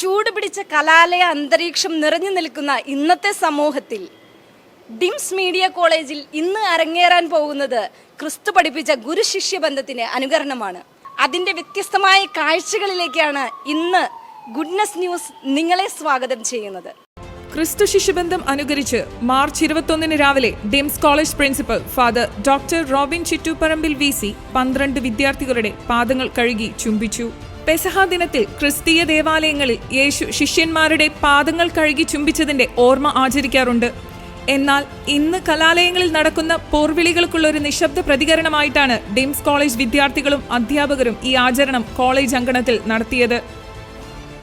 ചൂടുപിടിച്ച കലാലയ അന്തരീക്ഷം നിറഞ്ഞു നിൽക്കുന്ന ഇന്നത്തെ സമൂഹത്തിൽ ഡിംസ് മീഡിയ കോളേജിൽ ഇന്ന് അരങ്ങേറാൻ പോകുന്നത് ക്രിസ്തു പഠിപ്പിച്ച ഗുരുശിഷ്യ ബന്ധത്തിന് അനുകരണമാണ്. അതിന്റെ വ്യത്യസ്തമായ കാഴ്ചകളിലേക്കാണ് ഇന്ന് ഗുഡ്നസ് ന്യൂസ് നിങ്ങളെ സ്വാഗതം ചെയ്യുന്നത്. ക്രിസ്തു ശിശുബന്ധം അനുകരിച്ച് മാർച്ച് ഇരുപത്തൊന്നിന് രാവിലെ DIMS college principal father doctor Robin Chittuparambil V C പന്ത്രണ്ട് വിദ്യാർത്ഥികളുടെ പാദങ്ങൾ കഴുകി ചുംബിച്ചു. പെസഹ ദിനത്തിൽ ക്രിസ്തീയ ദേവാലയങ്ങളിൽ യേശു ശിഷ്യന്മാരുടെ പാദങ്ങൾ കഴുകി ചുംബിച്ചതിന്റെ ഓർമ്മ ആചരിക്കാറുണ്ട്. എന്നാൽ ഇന്ന് കലാലയങ്ങളിൽ നടക്കുന്ന പോർവിളികൾക്കുള്ള ഒരു നിശബ്ദ പ്രതികരണമായിട്ടാണ് ഡിംസ് കോളേജ് വിദ്യാർത്ഥികളും അധ്യാപകരും ഈ ആചരണം കോളേജ് അങ്കണത്തിൽ നടത്തിയത്.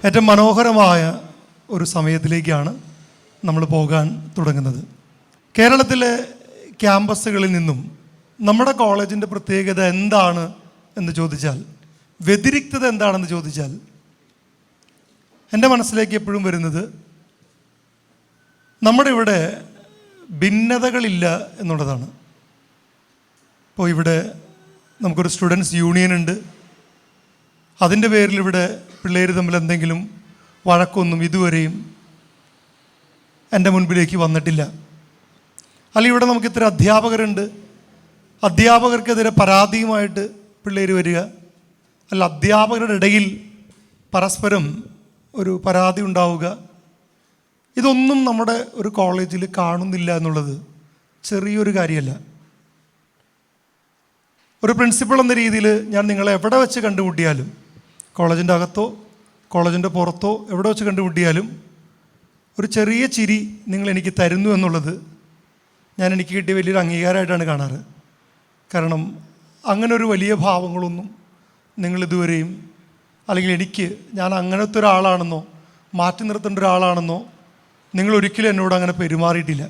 ഏറ്റവും മനോഹരമായ ഒരു സമയത്തിലേക്കാണ് നമ്മൾ പോകാൻ തുടങ്ങുന്നത്. കേരളത്തിലെ ക്യാമ്പസുകളിൽ നിന്നും നമ്മുടെ കോളേജിന്റെ പ്രത്യേകത എന്താണ് എന്ന് ചോദിച്ചാൽ വ്യതിരിക്തത എന്താണെന്ന് ചോദിച്ചാൽ എന്റെ മനസ്സിലേക്ക് എപ്പോഴും വരുന്നത് നമ്മുടെ ഇവിടെ ഭിന്നതകളില്ല എന്നുള്ളതാണ്. ഇപ്പോൾ ഇവിടെ നമുക്കൊരു സ്റ്റുഡൻസ് യൂണിയൻ ഉണ്ട്. അതിന്റെ പേരിൽ ഇവിടെ പിള്ളേർ തമ്മിൽ എന്തെങ്കിലും വഴക്കൊന്നും ഇതുവരെയും എന്റെ മുൻപിലേക്ക് വന്നിട്ടില്ല. അല്ലെങ്കിൽ ഇവിടെ നമുക്ക് ഇത്ര അധ്യാപകരുണ്ട്. അധ്യാപകർക്കെതിരെ പരാതിയുമായിട്ട് പിള്ളേർ വരിക. അല്ല അധ്യാപകരുടെ ഇടയിൽ പരസ്പരം ഒരു പരാതി ഉണ്ടാവുക. ഇതൊന്നും നമ്മുടെ ഒരു കോളേജിൽ കാണുന്നില്ല എന്നുള്ളത് ചെറിയൊരു കാര്യമല്ല. ഒരു പ്രിൻസിപ്പൾ എന്ന രീതിയിൽ ഞാൻ നിങ്ങളെ എവിടെ വെച്ച് കണ്ടുമുട്ടിയാലും കോളേജിന്റെ അകത്തോ കോളേജിന്റെ പുറത്തോ എവിടെ വെച്ച് കണ്ടുമുട്ടിയാലും ഒരു ചെറിയ ചിരി നിങ്ങൾ എനിക്ക് തരുന്നു എന്നുള്ളത് ഞാൻ എനിക്ക് കിട്ടിയ വലിയൊരു അംഗീകാരമായിട്ടാണ് കാണാറ്. കാരണം അങ്ങനെ ഒരു വലിയ ഭാവങ്ങളൊന്നും നിങ്ങൾ ഇതുവരെയും അല്ലെങ്കിൽ എനിക്ക് ഞാൻ അങ്ങനത്തെ ഒരാളാണെന്നോ മാറ്റി നിർത്തേണ്ട ഒരാളാണെന്നോ നിങ്ങൾ ഒരിക്കലും എന്നോട് അങ്ങനെ പെരുമാറിയിട്ടില്ല.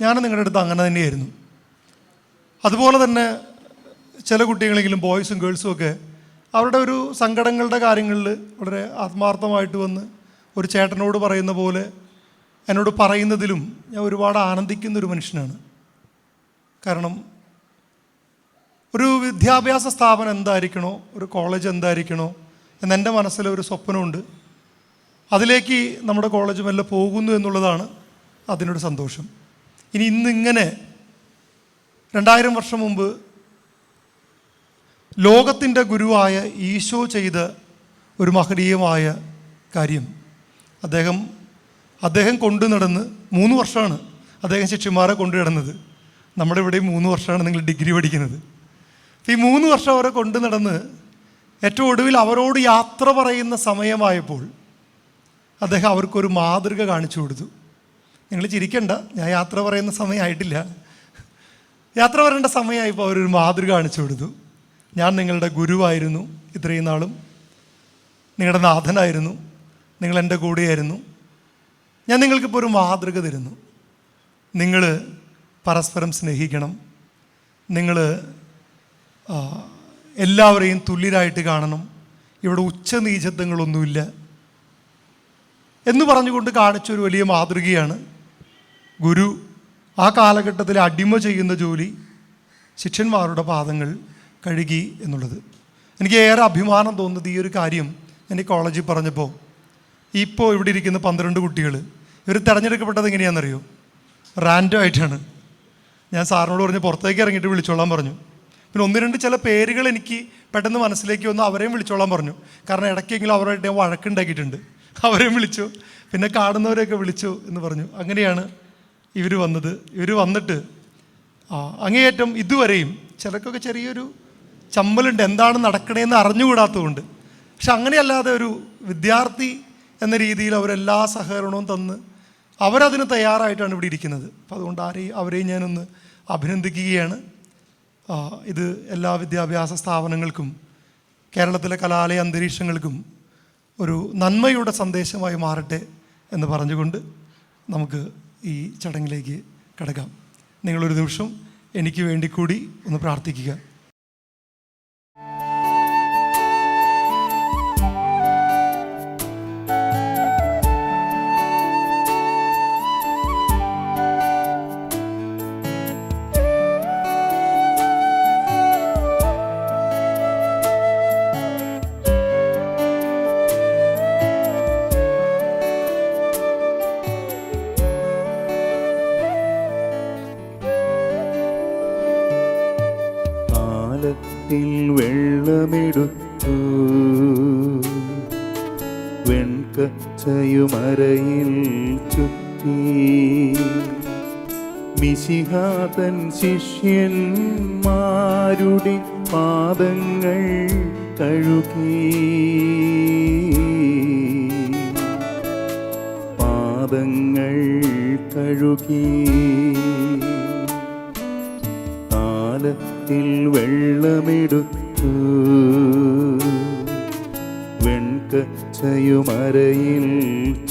ഞാൻ നിങ്ങളുടെ അടുത്ത് അങ്ങനെ തന്നെയായിരുന്നു. അതുപോലെ തന്നെ ചില കുട്ടികളെങ്കിലും ബോയ്സും ഗേൾസും ഒക്കെ അവരുടെ ഒരു സങ്കടങ്ങളുടെ കാര്യങ്ങളിൽ വളരെ ആത്മാർത്ഥമായിട്ട് വന്ന് ഒരു ചേട്ടനോട് പറയുന്ന പോലെ എന്നോട് പറയുന്നതിലും ഞാൻ ഒരുപാട് ആനന്ദിക്കുന്ന ഒരു മനുഷ്യനാണ്. കാരണം ഒരു വിദ്യാഭ്യാസ സ്ഥാപനം എന്തായിരിക്കണോ? ഒരു കോളേജ് എന്തായിരിക്കണോ? എന്നെന്റെ മനസ്സിൽ ഒരു സ്വപ്നമുണ്ട്. അതിലേക്ക് നമ്മുടെ കോളേജ് മെല്ലെ പോകുന്നു എന്നുള്ളതാണ് അതിനൊരു സന്തോഷം. ഇനി ഇന്നിങ്ങനെ രണ്ടായിരം വർഷം മുമ്പ് ലോകത്തിന്റെ ഗുരുവായ ഈശോ ചെയ്ത ഒരു മഹനീയമായ കാര്യം. അദ്ദേഹം അദ്ദേഹം കൊണ്ടു നടന്ന് മൂന്ന് വർഷമാണ് അദ്ദേഹം ശിഷ്യന്മാരെ കൊണ്ടു നടന്നത്. നമ്മുടെ ഇവിടെ മൂന്ന് വർഷമാണ് നിങ്ങൾ ഡിഗ്രി പഠിക്കുന്നത്. ഈ മൂന്ന് വർഷം അവരെ കൊണ്ടു നടന്ന് ഏറ്റവും ഒടുവിൽ അവരോട് യാത്ര പറയുന്ന സമയമായപ്പോൾ അദ്ദേഹം അവർക്കൊരു മാതൃക കാണിച്ചു കൊടുത്തു. നിങ്ങൾ ചിരിക്കണ്ട ഞാൻ യാത്ര പറയുന്ന സമയമായിട്ടില്ല. യാത്ര പറയേണ്ട സമയമായപ്പോൾ അവരൊരു മാതൃക കാണിച്ചു കൊടുത്തു. ഞാൻ നിങ്ങളുടെ ഗുരുവായിരുന്നു ഇത്രയും നാളും. നിങ്ങളുടെ നാഥനായിരുന്നു. നിങ്ങൾ എന്റെ കൂടെയായിരുന്നു. ഞാൻ നിങ്ങൾക്കിപ്പോൾ ഒരു മാതൃക തരുന്നു. നിങ്ങൾ പരസ്പരം സ്നേഹിക്കണം. നിങ്ങൾ എല്ലാവരെയും തുല്യരായിട്ട് കാണണം. ഇവിടെ ഉച്ചനീചത്വങ്ങളൊന്നുമില്ല. എന്ന് പറഞ്ഞുകൊണ്ട് കാണിച്ചൊരു വലിയ മാതൃകയാണ് ഗുരു. ആ കാലഘട്ടത്തിൽ അടിമ ചെയ്യുന്ന ജോലി ശിഷ്യന്മാരുടെ പാദങ്ങൾ കഴുകി എന്നുള്ളത്. എനിക്ക് ഏറെ അഭിമാനം തോന്നുന്നത് ഈ ഒരു കാര്യം ഈ കോളേജിൽ പറഞ്ഞപ്പോൾ. ഇപ്പോൾ ഇവിടെ ഇരിക്കുന്ന പന്ത്രണ്ട് കുട്ടികൾ. ഇവർ തിരഞ്ഞെടുക്കപ്പെട്ടത് എങ്ങനെയാണെന്നറിയോ? റാൻഡം ആയിട്ടാണ്. ഞാൻ സാറിനോട് പറഞ്ഞ് പുറത്തേക്ക് ഇറങ്ങിയിട്ട് വിളിച്ചോളാൻ പറഞ്ഞു. പിന്നെ ഒന്ന് രണ്ട് ചില പേരുകൾ എനിക്ക് പെട്ടെന്ന് മനസ്സിലേക്ക് വന്ന് അവരെയും വിളിച്ചോളാൻ പറഞ്ഞു. കാരണം ഇടയ്ക്കെങ്കിലും അവരുടെ വഴക്കുണ്ടാക്കിയിട്ടുണ്ട്. അവരെയും വിളിച്ചു. പിന്നെ കാണുന്നവരെയൊക്കെ വിളിച്ചു എന്ന് പറഞ്ഞു. അങ്ങനെയാണ് ഇവർ വന്നത്. ഇവർ വന്നിട്ട് ആ അങ്ങേയറ്റം ഇതുവരെയും ചിലർക്കൊക്കെ ചെറിയൊരു ചമ്മലുണ്ട്. എന്താണ് നടക്കണേന്ന് അറിഞ്ഞുകൂടാത്തതുകൊണ്ട്. പക്ഷെ അങ്ങനെയല്ലാതെ ഒരു വിദ്യാർത്ഥി എന്ന രീതിയിൽ അവരെല്ലാ സഹകരണവും തന്ന് അവരതിന് തയ്യാറായിട്ടാണ് ഇവിടെ ഇരിക്കുന്നത്. അപ്പോൾ അതുകൊണ്ട് ആരെയും അവരെയും ഞാനൊന്ന് അഭിനന്ദിക്കുകയാണ്. ഇത് എല്ലാ വിദ്യാഭ്യാസ സ്ഥാപനങ്ങൾക്കും കേരളത്തിലെ കലാലയ അന്തരീക്ഷങ്ങൾക്കും ഒരു നന്മയുടെ സന്ദേശമായി മാറട്ടെ എന്ന് പറഞ്ഞുകൊണ്ട് നമുക്ക് ഈ ചടങ്ങിലേക്ക് കിടക്കാം. നിങ്ങളൊരു നിമിഷം എനിക്ക് വേണ്ടി കൂടി ഒന്ന് പ്രാർത്ഥിക്കുക. വെള്ളമെടുത്തു. വെൺകച്ചയുമരയിൽ ചുറ്റി. മിശിഹാതൻ ശിഷ്യന്മാരുടെ പാദങ്ങൾ കഴുകി. പാദങ്ങൾ കഴുകി. കാലത്തിൽ വെള്ളമെടുത്തു വെൺകച്ചയുമരയിൽ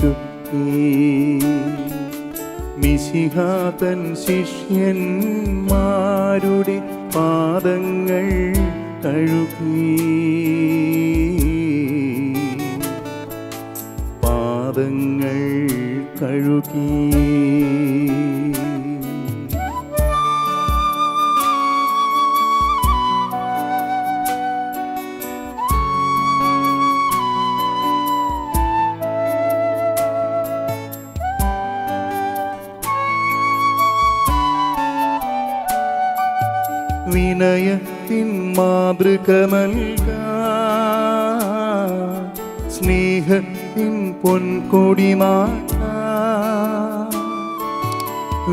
ചുറ്റി. മിശിഹാതൻ ശിഷ്യന്മാരുടെ പാദങ്ങൾ കഴുകി. പാദങ്ങൾ കഴുകി. വിനയത്തിൻ മാതൃക നൽകാൻ സ്നേഹത്തിൻ പൊൻകൊടി മാറ്റാൻ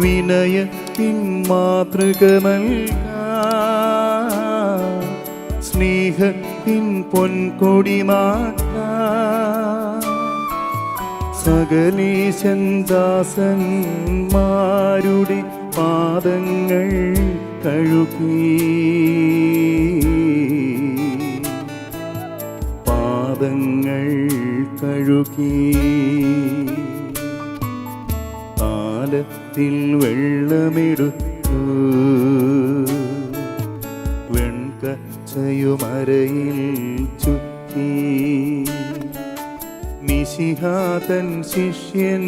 വിനയത്തിൻ മാതൃക നൽകാൻ സ്നേഹത്തിൻ പൊൻകൊടി മാറ്റാൻ സകലേശൻ ദാസന്മാരുടെ പാദങ്ങൾ കഴുകി. പാദങ്ങൾ കഴുകി. കാലത്തിൽ വെള്ളമെടുത്തു. വെൺകച്ചയുമരയിൽ ചുറ്റി. മിശിഹാതൻ ശിഷ്യന്മാരുടെ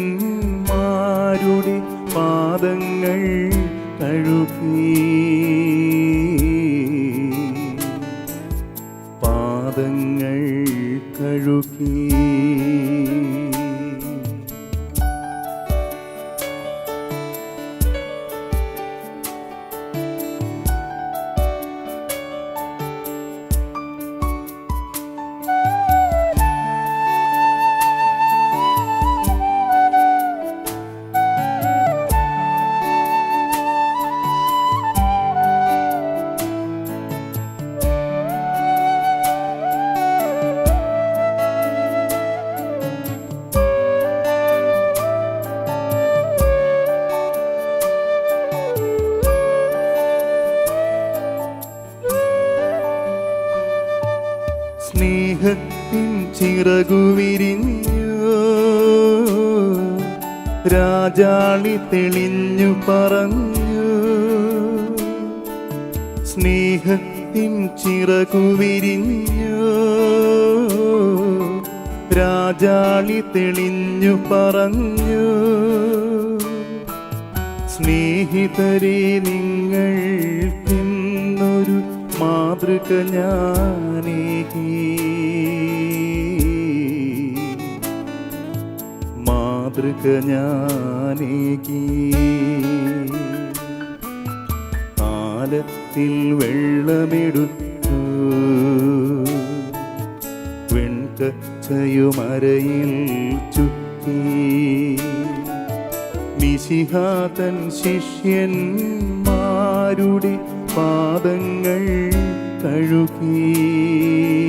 കഴുകി സ്നേഹത്തിൻ ചിറകു വിരിഞ്ഞു രാജാളി തെളിഞ്ഞു പറഞ്ഞു സ്നേഹത്തിൻ ചിറകുവിരിഞ്ഞു. രാജാളി തെളിഞ്ഞു പറഞ്ഞു സ്നേഹിതരെ നിങ്ങൾക്കെന്നൊരു മാതൃക ഞാനേകി. മാതൃക ഞാനേകി. കാലത്തിൽ വെള്ളമെടുത്തു. വെൺകച്ചയുമരയിൽ ചുറ്റി. മിശിഹാതൻ ശിഷ്യന്മാരുടെ പാദങ്ങൾ കഴുകി.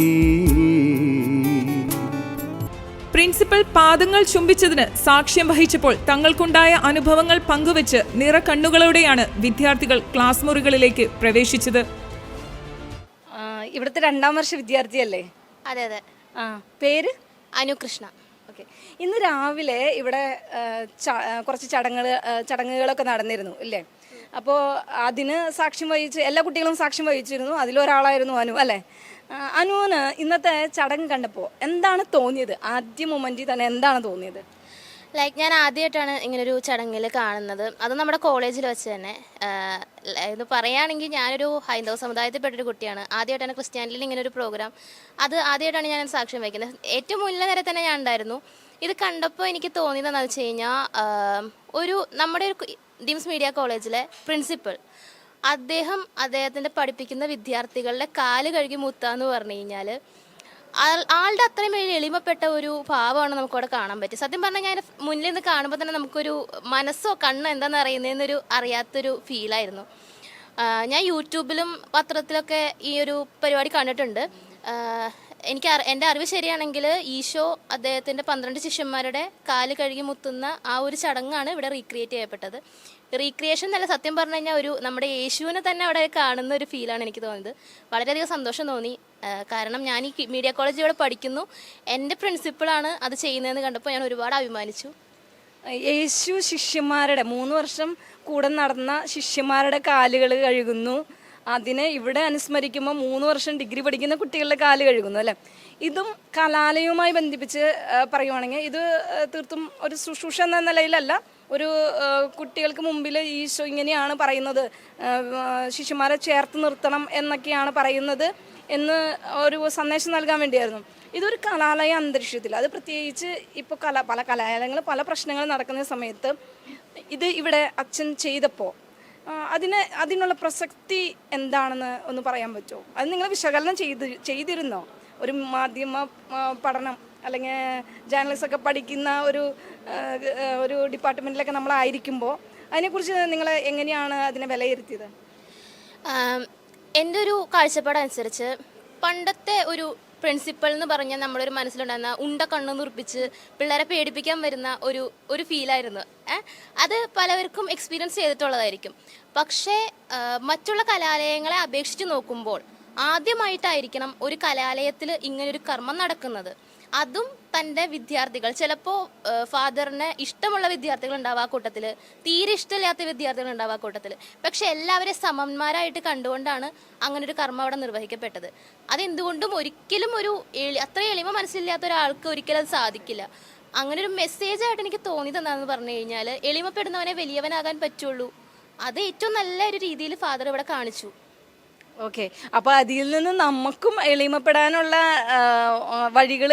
പ്രിൻസിപ്പൽ പാദങ്ങൾ ചുംബിച്ചതിന് സാക്ഷ്യം വഹിച്ചപ്പോൾ തങ്ങൾക്കുണ്ടായ അനുഭവങ്ങൾ പങ്കുവച്ച് നിറക്കണ്ണുകളോടെയാണ് വിദ്യാർത്ഥികൾ ക്ലാസ് മുറികളിലേക്ക് പ്രവേശിച്ചത്. ഇവിടുത്തെ രണ്ടാം വർഷ വിദ്യാർത്ഥിയല്ലേ? അതെ അതെ. ആ പേര്? അനുകൃഷ്ണ. ഓക്കെ. ഇന്ന് രാവിലെ ഇവിടെ കുറച്ച് ചടങ്ങുകൾ ചടങ്ങുകളൊക്കെ നടന്നിരുന്നു ഇല്ലേ? അപ്പോൾ അതിന് സാക്ഷ്യം വഹിച്ച് എല്ലാ കുട്ടികളും സാക്ഷ്യം വഹിച്ചിരുന്നു. അതിലൊരാളായിരുന്നു അനു അല്ലേ? അനുവിന് ഇന്നത്തെ ചടങ്ങ് കണ്ടപ്പോൾ എന്താണ് തോന്നിയത്? ആദ്യ മൊമെന്റിൽ തന്നെ എന്താണ് തോന്നിയത്? ലൈക്ക് ഞാൻ ആദ്യമായിട്ടാണ് ഇങ്ങനൊരു ചടങ്ങിൽ കാണുന്നത്. അത് നമ്മുടെ കോളേജിൽ വെച്ച് തന്നെ. ഇത് പറയുകയാണെങ്കിൽ ഞാനൊരു ഹൈന്ദവ സമുദായത്തിൽപ്പെട്ടൊരു കുട്ടിയാണ്. ആദ്യമായിട്ടാണ് ഇങ്ങനെ ഒരു പ്രോഗ്രാം അത് ആദ്യമായിട്ടാണ് ഞാൻ സാക്ഷ്യം വഹിക്കുന്നത്. ഏറ്റവും മുന്നിലെ നേരെ തന്നെ ഞാൻ ഉണ്ടായിരുന്നു. ഇത് കണ്ടപ്പോൾ എനിക്ക് തോന്നിയതെന്ന് വെച്ച് കഴിഞ്ഞാൽ ഒരു നമ്മുടെ ഒരു ഡിംസ് മീഡിയ കോളേജിലെ പ്രിൻസിപ്പൽ അദ്ദേഹം അദ്ദേഹത്തിന്റെ പഠിപ്പിക്കുന്ന വിദ്യാർത്ഥികളുടെ കാൽ കഴുകി മുത്താന്ന് പറഞ്ഞു കഴിഞ്ഞാൽ ആളുടെ അത്രയും വലിയ എളിമപ്പെട്ട ഒരു ഭാവമാണ് നമുക്കവിടെ കാണാൻ പറ്റും സത്യം പറഞ്ഞാൽ ഞാൻ മുന്നിൽ നിന്ന് കാണുമ്പോൾ തന്നെ നമുക്കൊരു മനസ്സോ കണ്ണോ എന്താണെന്ന് അറിയുന്നതെന്നൊരു അറിയാത്തൊരു ഫീലായിരുന്നു ഞാൻ യൂട്യൂബിലും പത്രത്തിലൊക്കെ ഈ ഒരു പരിപാടി കണ്ടിട്ടുണ്ട്. എനിക്ക് എന്റെ അറിവ് ശരിയാണെങ്കിൽ ഈശോ അദ്ദേഹത്തിന്റെ പന്ത്രണ്ട് ശിഷ്യന്മാരുടെ കാൽ കഴുകി മുത്തുന്ന ആ ഒരു ചടങ്ങാണ് ഇവിടെ റീക്രിയേറ്റ് ചെയ്യപ്പെട്ടത്. റീക്രിയേഷൻ എന്നല്ല സത്യം പറഞ്ഞു കഴിഞ്ഞാൽ ഒരു നമ്മുടെ യേശുവിനെ തന്നെ അവിടെ കാണുന്ന ഒരു ഫീലാണ് എനിക്ക് തോന്നിയത്. വളരെയധികം സന്തോഷം തോന്നി. കാരണം ഞാൻ ഈ മീഡിയ കോളേജിൽ ഇവിടെ പഠിക്കുന്നു. എന്റെ പ്രിൻസിപ്പിളാണ് അത് ചെയ്യുന്നതെന്ന് കണ്ടപ്പോൾ ഞാൻ ഒരുപാട് അഭിമാനിച്ചു. യേശു ശിഷ്യന്മാരുടെ മൂന്ന് വർഷം കൂടെ നടന്ന ശിഷ്യന്മാരുടെ കാലുകൾ കഴുകുന്നു. അതിനെ ഇവിടെ അനുസ്മരിക്കുമ്പോൾ മൂന്ന് വർഷം ഡിഗ്രി പഠിക്കുന്ന കുട്ടികളുടെ കാൽ കഴുകുന്നു അല്ലേ? ഇതും കലാലയവുമായി ബന്ധിപ്പിച്ച് പറയുവാണെങ്കിൽ ഇത് തീർത്തും ഒരു ശുശ്രൂഷ എന്ന നിലയിലല്ല. ഒരു കുട്ടികൾക്ക് മുമ്പിൽ ഈശോ ഇങ്ങനെയാണ് പറയുന്നത്. ശിശുമാരെ ചേർത്ത് നിർത്തണം എന്നൊക്കെയാണ് പറയുന്നത് എന്ന് ഒരു സന്ദേശം നൽകാൻ വേണ്ടിയായിരുന്നു. ഇതൊരു കലാലയ അന്തരീക്ഷത്തിൽ അത് പ്രത്യേകിച്ച് ഇപ്പോൾ കല പല കലാലയങ്ങൾ പല പ്രശ്നങ്ങൾ നടക്കുന്ന സമയത്ത് ഇത് ഇവിടെ അച്ഛൻ ചെയ്തപ്പോൾ അതിന് അതിനുള്ള പ്രസക്തി എന്താണെന്ന് ഒന്ന് പറയാൻ പറ്റുമോ? അത് നിങ്ങൾ വിശകലനം ചെയ്ത് ചെയ്തിരുന്നോ? ഒരു മാധ്യമ പഠനം അല്ലെങ്കിൽ ജേർണലിസ്റ്റ് ഒക്കെ പഠിക്കുന്ന ഒരു ഒരു ഡിപ്പാർട്ട്മെന്റിലൊക്കെ നമ്മളായിരിക്കുമ്പോൾ അതിനെക്കുറിച്ച് നിങ്ങൾ എങ്ങനെയാണ് അതിനെ വിലയിരുത്തിയത്? എന്റെ ഒരു കാഴ്ചപ്പാടനുസരിച്ച് പണ്ടത്തെ ഒരു പ്രിൻസിപ്പൽ എന്ന് പറഞ്ഞാൽ നമ്മുടെ ഒരു മനസ്സിലുണ്ടായിരുന്ന ഉണ്ട കണ്ണു നിർപ്പിച്ച് പിള്ളേരെ പേടിപ്പിക്കാൻ വരുന്ന ഒരു ഒരു ഫീലായിരുന്നു അത് പലവർക്കും എക്സ്പീരിയൻസ് ചെയ്തിട്ടുള്ളതായിരിക്കും. പക്ഷേ മറ്റുള്ള കലാലയങ്ങളെ അപേക്ഷിച്ച് നോക്കുമ്പോൾ ആദ്യമായിട്ടായിരിക്കണം ഒരു കലാലയത്തിൽ ഇങ്ങനൊരു കർമ്മം നടക്കുന്നത്. അതും തന്റെ വിദ്യാർത്ഥികൾ. ചിലപ്പോൾ ഫാദറിന് ഇഷ്ടമുള്ള വിദ്യാർത്ഥികൾ ഉണ്ടാവും ആ കൂട്ടത്തിൽ തീരെ ഇഷ്ടമില്ലാത്ത വിദ്യാർത്ഥികൾ ഉണ്ടാവും ആ കൂട്ടത്തിൽ പക്ഷെ എല്ലാവരെയും സമന്മാരായിട്ട് കണ്ടുകൊണ്ടാണ് അങ്ങനെ ഒരു കർമ്മം അവിടെ നിർവഹിക്കപ്പെട്ടത്. അതെന്തുകൊണ്ടും ഒരിക്കലും ഒരു അത്ര എളിമ മനസ്സില്ലാത്ത ഒരാൾക്ക് ഒരിക്കലും അത് സാധിക്കില്ല. അങ്ങനെ ഒരു മെസ്സേജ് ആയിട്ട് എനിക്ക് തോന്നിയത് എന്താണെന്ന് പറഞ്ഞു കഴിഞ്ഞാൽ എളിമപ്പെടുന്നവനെ വലിയവനാകാൻ പറ്റുള്ളൂ. അത് ഏറ്റവും നല്ല ഒരു രീതിയിൽ ഫാദർ ഇവിടെ കാണിച്ചു. ഓക്കെ. അപ്പോൾ അതിൽ നിന്ന് നമുക്കും എളിമപ്പെടാനുള്ള വഴികൾ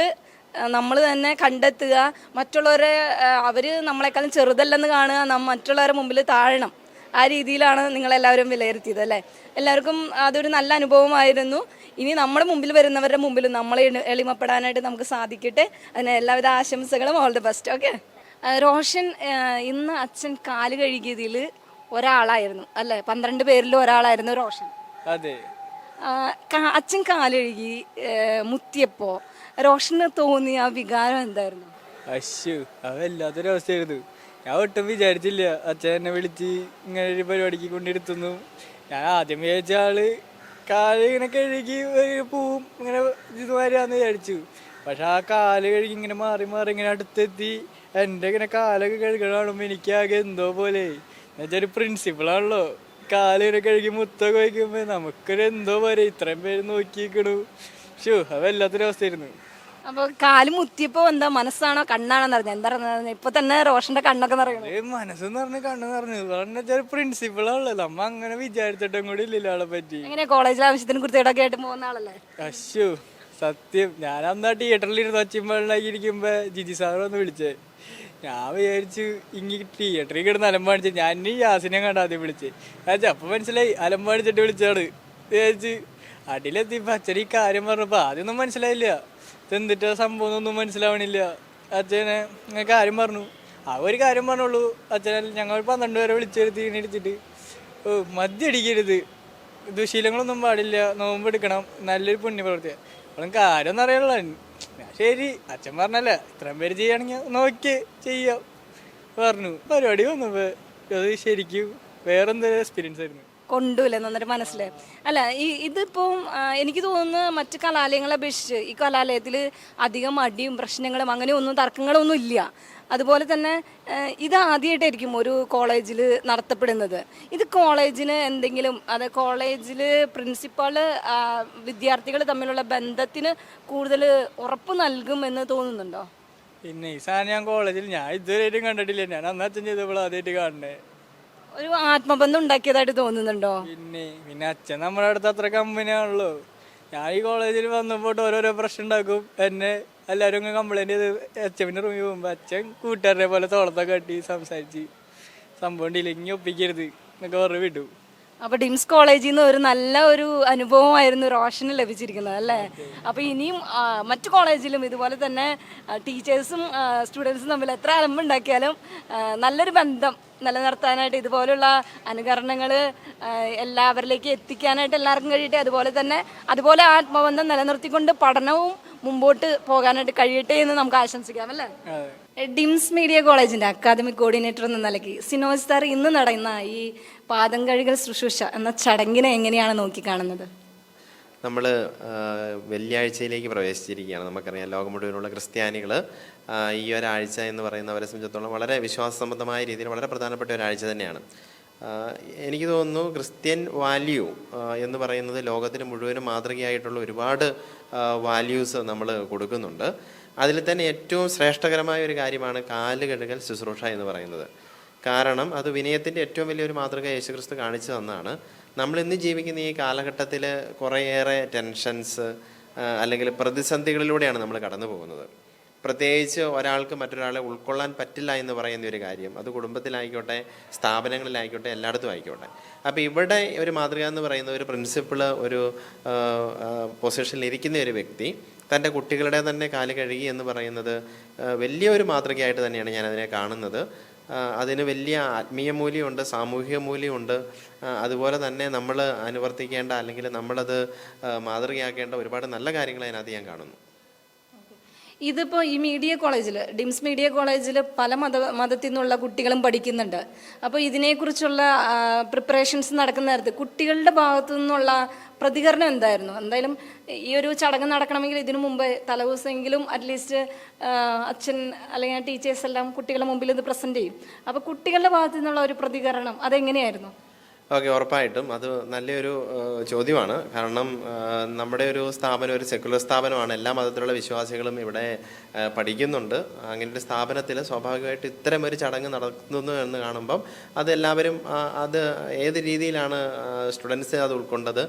നമ്മൾ തന്നെ കണ്ടെത്തുക. മറ്റുള്ളവരെ അവർ നമ്മളെക്കാളും ചെറുതല്ലെന്ന് കാണുക. നാം മറ്റുള്ളവരുടെ മുമ്പിൽ താഴണം. ആ രീതിയിലാണ് നിങ്ങളെല്ലാവരും വിലയിരുത്തിയത് അല്ലേ? എല്ലാവർക്കും അതൊരു നല്ല അനുഭവമായിരുന്നു. ഇനി നമ്മുടെ മുമ്പിൽ വരുന്നവരുടെ മുമ്പിൽ നമ്മളെ എളിമപ്പെടാനായിട്ട് നമുക്ക് സാധിക്കട്ടെ. അതിന് എല്ലാവിധ ആശംസകളും. All the best okay Roshan ഇന്ന് അച്ഛൻ കാൽ കഴുകിയതിൽ ഒരാളായിരുന്നു അല്ലേ? പന്ത്രണ്ട് പേരിൽ ഒരാളായിരുന്നു റോഷൻ. അതെ. അച്ഛൻ കാൽ അച്ഛൻ കാലഴുകി മുത്തിയപ്പോ റോഷന് തോന്നിയ ആ വികാരം എന്തായിരുന്നു? അശ്ശു അതല്ലാത്തൊരു അവസ്ഥയായിരുന്നു. ഞാൻ ഒട്ടും വിചാരിച്ചില്ല. അച്ഛൻ എന്നെ വിളിച്ച് ഇങ്ങനെ ഒരു പരിപാടിക്ക് കൊണ്ടിരുത്തുന്നു. ഞാൻ ആദ്യം വിചാരിച്ച ആൾ കാൽ ഇങ്ങനെ കഴുകി പൂവും ഇങ്ങനെ ഇത് വരാന്ന് വിചാരിച്ചു. പക്ഷെ ആ കാൽ കഴുകി ഇങ്ങനെ മാറി മാറി ഇങ്ങനെ അടുത്തെത്തി. എന്റെ ഇങ്ങനെ കാലൊക്കെ കഴുകണ കാണുമ്പോൾ എനിക്കാകെ എന്തോ പോലെ. എന്നുവെച്ചാൽ ഒരു പ്രിൻസിപ്പിളാണല്ലോ കാൽ ഇങ്ങനെ കഴുകി മുത്തൊക്കെ വയ്ക്കുമ്പോൾ നമുക്കൊരു എന്തോ പോലെ. ഇത്രയും പേര് നോക്കിയിരിക്കണു ഷു അത് വല്ലാത്തൊരവസ്ഥയായിരുന്നു അപ്പൊ കാൽ മുത്തിയപ്പോ എന്താ മനസ്സാണോ കണ്ണാണോ നിറഞ്ഞത് എന്താ പറഞ്ഞത് ഇപ്പൊ തന്നെ റോഷന്റെ കണ്ണൊക്കെ നിറയണം മനസ്സെന്ന് പറഞ്ഞ കണ്ണ് നിറഞ്ഞു. വെച്ചാൽ പ്രിൻസിപ്പളാണല്ലോ നമ്മ അങ്ങനെ വിചാരിച്ചിട്ടും കൂടി ഇല്ലല്ലോ ആളെ പറ്റി. എങ്ങനെ കോളേജിൽ ആവശ്യത്തിന് കുറിച്ചിടൊക്കെ ആയിട്ട് പോകുന്ന ആളല്ലേ? അശ്ശു സത്യം. ഞാൻ അന്ന് തിയേറ്ററിൽ ഇരുന്ന് ഒച്ചമ്പളാക്കി ഇരിക്കുമ്പോ ജിജി സാർ വന്ന് വിളിച്ചേ. ഞാൻ വിചാരിച്ചു ഇങ്ങി തിയേറ്ററിൽ കിടന്ന് അലമ്പാടിച്ച് ഞാൻ ഈ യാസിനെ കണ്ട ആദ്യം വിളിച്ചേ. അപ്പൊ മനസ്സിലായി. അലമ്പാടിച്ചിട്ട് വിളിച്ചാണ് വിചാരിച്ച് അടിയിലെത്തിയപ്പോ അച്ഛൻ ഈ കാര്യം പറഞ്ഞപ്പോ ആദ്യമൊന്നും മനസ്സിലായില്ല. ഇതെന്തിട്ടാ സംഭവം ഒന്നും മനസ്സിലാവണില്ല. അച്ഛനെ ഇങ്ങനെ കാര്യം പറഞ്ഞു. ആ ഒരു കാര്യം പറഞ്ഞുള്ളൂ അച്ഛനെ ഞങ്ങൾ പന്ത്രണ്ട് പേരെ വിളിച്ചെടുത്ത് ഇങ്ങനെ എടുത്തിട്ട് ഓ മദ്യടിക്കരുത് ദുശീലങ്ങളൊന്നും പാടില്ല. നോമ്പ് എടുക്കണം. നല്ലൊരു പുണ്യ പ്രവർത്തി അവളും കാര്യം അറിയാനുള്ള ശരി. അച്ഛൻ പറഞ്ഞല്ലേ ഇത്രയും പേര് ചെയ്യുകയാണെങ്കിൽ നോക്കി ചെയ്യാം. പറഞ്ഞു. പരിപാടി വന്നപ്പോ അത് ശരിക്കും വേറെന്തൊരു എക്സ്പീരിയൻസ് ആയിരുന്നു. കൊണ്ടുമില്ല നന്നായിട്ട് മനസ്സിലായി. അല്ല ഈ എനിക്ക് തോന്നുന്നു മറ്റ് കലാലയങ്ങളെ അപേക്ഷിച്ച് ഈ കലാലയത്തിൽ അധികം അടിയും പ്രശ്നങ്ങളും അങ്ങനെ ഒന്നും തർക്കങ്ങളൊന്നും ഇല്ല. അതുപോലെ തന്നെ ഇത് ആദ്യമായിട്ടായിരിക്കും ഒരു കോളേജിൽ നടത്തപ്പെടുന്നത്. ഇത് കോളേജിന് എന്തെങ്കിലും അത് കോളേജിൽ പ്രിൻസിപ്പാൾ വിദ്യാർത്ഥികൾ തമ്മിലുള്ള ബന്ധത്തിന് കൂടുതൽ ഉറപ്പ് നൽകും എന്ന് തോന്നുന്നുണ്ടോ? പിന്നെ ഈ സാധനം ഞാൻ കോളേജിൽ ഞാൻ ഇതുവരെയായിട്ടും കണ്ടിട്ടില്ല. ഞാൻ അന്ന് ചെയ്തപ്പോൾ ആദ്യമായിട്ട് കാണണേ ഒരു ആത്മബന്ധം ഉണ്ടാക്കിയതായിട്ട് തോന്നുന്നുണ്ടോ? പിന്നെ പിന്നെ അച്ഛൻ നമ്മുടെ അടുത്ത് അത്ര കമ്പനിയാണല്ലോ ഞാൻ ഈ കോളേജിൽ വന്നപ്പോൾ ഓരോരോ പ്രശ്നം ഉണ്ടാക്കും. എന്നെ എല്ലാവരും കംപ്ലൈന്റ് ചെയ്ത് അച്ഛന്റെ റൂമിൽ പോകുമ്പോൾ അച്ഛൻ കൂട്ടുകാരെ പോലെ തോളത്തൊക്കെ കട്ടി സംസാരിച്ച്. സംഭവം ഇനി ഒപ്പിക്കരുത്. എന്നൊക്കെ പറഞ്ഞു വിട്ടു. അപ്പൊ ഡിംസ് കോളേജിൽ നിന്ന് ഒരു നല്ല ഒരു അനുഭവമായിരുന്നു റോഷന് ലഭിച്ചിരിക്കുന്നത് അല്ലേ? അപ്പൊ ഇനിയും മറ്റു കോളേജിലും ഇതുപോലെ തന്നെ ടീച്ചേഴ്സും സ്റ്റുഡൻസും തമ്മിൽ എത്ര അലമ്പുണ്ടാക്കിയാലും നല്ലൊരു ബന്ധം നിലനിർത്താനായിട്ട് ഇതുപോലുള്ള അനുകരണങ്ങൾ എല്ലാവരിലേക്ക് എത്തിക്കാനായിട്ട് എല്ലാവർക്കും കഴിയട്ടെ. അതുപോലെ തന്നെ അതുപോലെ ആത്മബന്ധം നിലനിർത്തിക്കൊണ്ട് പഠനവും മുമ്പോട്ട് പോകാനായിട്ട് കഴിയട്ടെ എന്ന് നമുക്ക് ആശംസിക്കാം അല്ലേ? ഡിംസ് മീഡിയ കോളേജിന്റെ അക്കാദമിക് കോർഡിനേറ്റർ എന്ന നിലയ്ക്ക് സിനോജ് സാർ ഇന്ന് നടന്ന ഈ പാദം കഴുകൽ ശുശ്രൂഷ എന്ന ചടങ്ങിനെ എങ്ങനെയാണ് നോക്കിക്കാണുന്നത്? നമ്മൾ വെള്ളിയാഴ്ചയിലേക്ക് പ്രവേശിച്ചിരിക്കുകയാണ്. നമുക്കറിയാം ലോകം മുഴുവനുള്ള ക്രിസ്ത്യാനികൾ ഈ ഒരാഴ്ച എന്ന് പറയുന്നവരെ സംബന്ധിച്ചിടത്തോളം വളരെ വിശ്വാസസംബന്ധമായ രീതിയിൽ വളരെ പ്രധാനപ്പെട്ട ഒരാഴ്ച തന്നെയാണ്. എനിക്ക് തോന്നുന്നു ക്രിസ്ത്യൻ വാല്യൂ എന്ന് പറയുന്നത് ലോകത്തിന് മുഴുവനും മാതൃകയായിട്ടുള്ള ഒരുപാട് വാല്യൂസ് നമ്മൾ കൊടുക്കുന്നുണ്ട്. അതിൽ തന്നെ ഏറ്റവും ശ്രേഷ്ഠകരമായ ഒരു കാര്യമാണ് കാൽ കഴുകൽ ശുശ്രൂഷ എന്ന് പറയുന്നത്. കാരണം അത് വിനയത്തിന്റെ ഏറ്റവും വലിയൊരു മാതൃക യേശുക്രിസ്തു കാണിച്ചു തന്നാണ്. നമ്മൾ ഇന്ന് ജീവിക്കുന്ന ഈ കാലഘട്ടത്തിൽ കുറേയേറെ ടെൻഷൻസ് അല്ലെങ്കിൽ പ്രതിസന്ധികളിലൂടെയാണ് നമ്മൾ കടന്നു പോകുന്നത്. പ്രത്യേകിച്ച് ഒരാൾക്ക് മറ്റൊരാളെ ഉൾക്കൊള്ളാൻ പറ്റില്ല എന്ന് പറയുന്ന ഒരു കാര്യം അത് കുടുംബത്തിലായിക്കോട്ടെ സ്ഥാപനങ്ങളിലായിക്കോട്ടെ എല്ലായിടത്തും ആയിക്കോട്ടെ. അപ്പോൾ ഇവിടെ ഒരു മാതൃക എന്ന് പറയുന്ന ഒരു പ്രിൻസിപ്പിൾ ഒരു പൊസിഷനിൽ ഇരിക്കുന്ന ഒരു വ്യക്തി തന്റെ കുട്ടികളുടെ തന്നെ കാൽ കഴുകി എന്ന് പറയുന്നത് വലിയൊരു മാതൃകയായിട്ട് തന്നെയാണ് ഞാൻ അതിനെ കാണുന്നത് അതിന് വലിയ ആത്മീയ മൂല്യമുണ്ട് സാമൂഹിക മൂല്യമുണ്ട് അതുപോലെ തന്നെ നമ്മൾ അനുവർത്തിക്കേണ്ട അല്ലെങ്കിൽ നമ്മളത് മാതൃകയാക്കേണ്ട ഒരുപാട് നല്ല കാര്യങ്ങൾ അതിനകത്ത് ഞാൻ കാണുന്നു. ഇതിപ്പോൾ ഈ മീഡിയ കോളേജിൽ ഡിംസ് മീഡിയ കോളേജിൽ പല മത മതത്തിൽ നിന്നുള്ള കുട്ടികളും പഠിക്കുന്നുണ്ട്. അപ്പോൾ ഇതിനെക്കുറിച്ചുള്ള പ്രിപ്പറേഷൻസ് നടക്കുന്ന നേരത്ത് കുട്ടികളുടെ ഭാഗത്തു നിന്നുള്ള പ്രതികരണം എന്തായിരുന്നു? എന്തായാലും ഈ ഒരു ചടങ്ങ് നടക്കണമെങ്കിൽ ഇതിനു മുമ്പ് തലേദിവസമെങ്കിലും അറ്റ്ലീസ്റ്റ് അച്ഛൻ അല്ലെങ്കിൽ ടീച്ചേഴ്സ് എല്ലാം കുട്ടികളുടെ മുമ്പിൽ ഇത് പ്രസന്റ് ചെയ്യും. അപ്പോൾ കുട്ടികളുടെ ഭാഗത്തു നിന്നുള്ള ഒരു പ്രതികരണം അതെങ്ങനെയായിരുന്നു? ഓക്കെ ഉറപ്പായിട്ടും. അത് നല്ലൊരു ചോദ്യമാണ്. കാരണം നമ്മുടെ ഒരു സ്ഥാപനം ഒരു സെക്കുലർ സ്ഥാപനമാണ്. എല്ലാ മതത്തിലുള്ള വിശ്വാസികളും ഇവിടെ പഠിക്കുന്നുണ്ട്. അങ്ങനെ ഒരു സ്ഥാപനത്തിൽ സ്വാഭാവികമായിട്ട് ഇത്തരം ഒരു ചടങ്ങ് നടത്തുന്നു എന്ന് കാണുമ്പം അത് എല്ലാവരും അത് ഏത് രീതിയിലാണ് സ്റ്റുഡൻസ് അത് ഉൾക്കൊണ്ടത്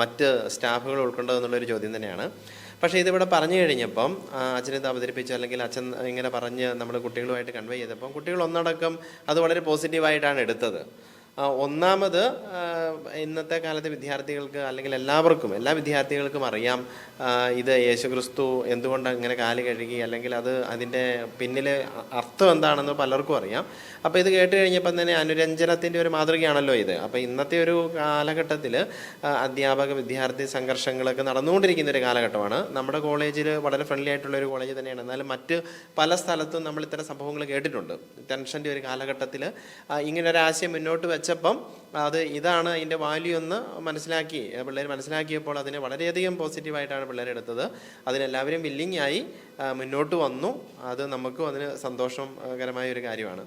മറ്റ് സ്റ്റാഫുകൾ ഉൾക്കൊണ്ടത് എന്നുള്ളൊരു ചോദ്യം തന്നെയാണ്. പക്ഷേ ഇതിവിടെ പറഞ്ഞു കഴിഞ്ഞപ്പം അച്ഛനിത് അവതരിപ്പിച്ചു അല്ലെങ്കിൽ അച്ഛൻ ഇങ്ങനെ പറഞ്ഞ് നമ്മൾ കുട്ടികളുമായിട്ട് കൺവേ ചെയ്തപ്പം കുട്ടികൾ ഒന്നടക്കം അത് വളരെ പോസിറ്റീവായിട്ടാണ് എടുത്തത്. ഒന്നാമത് ഇന്നത്തെ കാലത്തെ വിദ്യാർത്ഥികൾക്ക് അല്ലെങ്കിൽ എല്ലാവർക്കും എല്ലാ വിദ്യാർത്ഥികൾക്കും അറിയാം ഇത് യേശുക്രിസ്തു എന്തുകൊണ്ട് ഇങ്ങനെ കാൽ കഴുകി അല്ലെങ്കിൽ അത് അതിന്റെ പിന്നിലെ അർത്ഥം എന്താണെന്ന് പലർക്കും അറിയാം. അപ്പോൾ ഇത് കേട്ട് കഴിഞ്ഞപ്പം തന്നെ അനുരഞ്ജനത്തിന്റെ ഒരു മാതൃകയാണല്ലോ ഇത്. അപ്പോൾ ഇന്നത്തെ ഒരു കാലഘട്ടത്തിൽ അധ്യാപക വിദ്യാർത്ഥി സംഘർഷങ്ങളൊക്കെ നടന്നുകൊണ്ടിരിക്കുന്ന ഒരു കാലഘട്ടമാണ്. നമ്മുടെ കോളേജിൽ വളരെ ഫ്രണ്ട്ലി ആയിട്ടുള്ള ഒരു കോളേജ് തന്നെയാണ്. എന്നാലും മറ്റ് പല സ്ഥലത്തും നമ്മൾ ഇത്തരം സംഭവങ്ങൾ കേട്ടിട്ടുണ്ട്. ടെൻഷന്റെ ഒരു കാലഘട്ടത്തിൽ ഇങ്ങനെ ഒരു ആശയം മുന്നോട്ട് വെച്ചപ്പം അത് ഇതാണ് അതിന്റെ വാല്യൂ എന്ന് മനസ്സിലാക്കി. പിള്ളേർ മനസ്സിലാക്കിയപ്പോൾ അതിനെ വളരെയധികം പോസിറ്റീവായിട്ടാണ് പിള്ളേർ എടുത്തത്. അതിനെല്ലാവരും വില്ലിങ് ആയി മുന്നോട്ട് വന്നു. അത് നമുക്കും അതിന് സന്തോഷകരമായ ഒരു കാര്യമാണ്.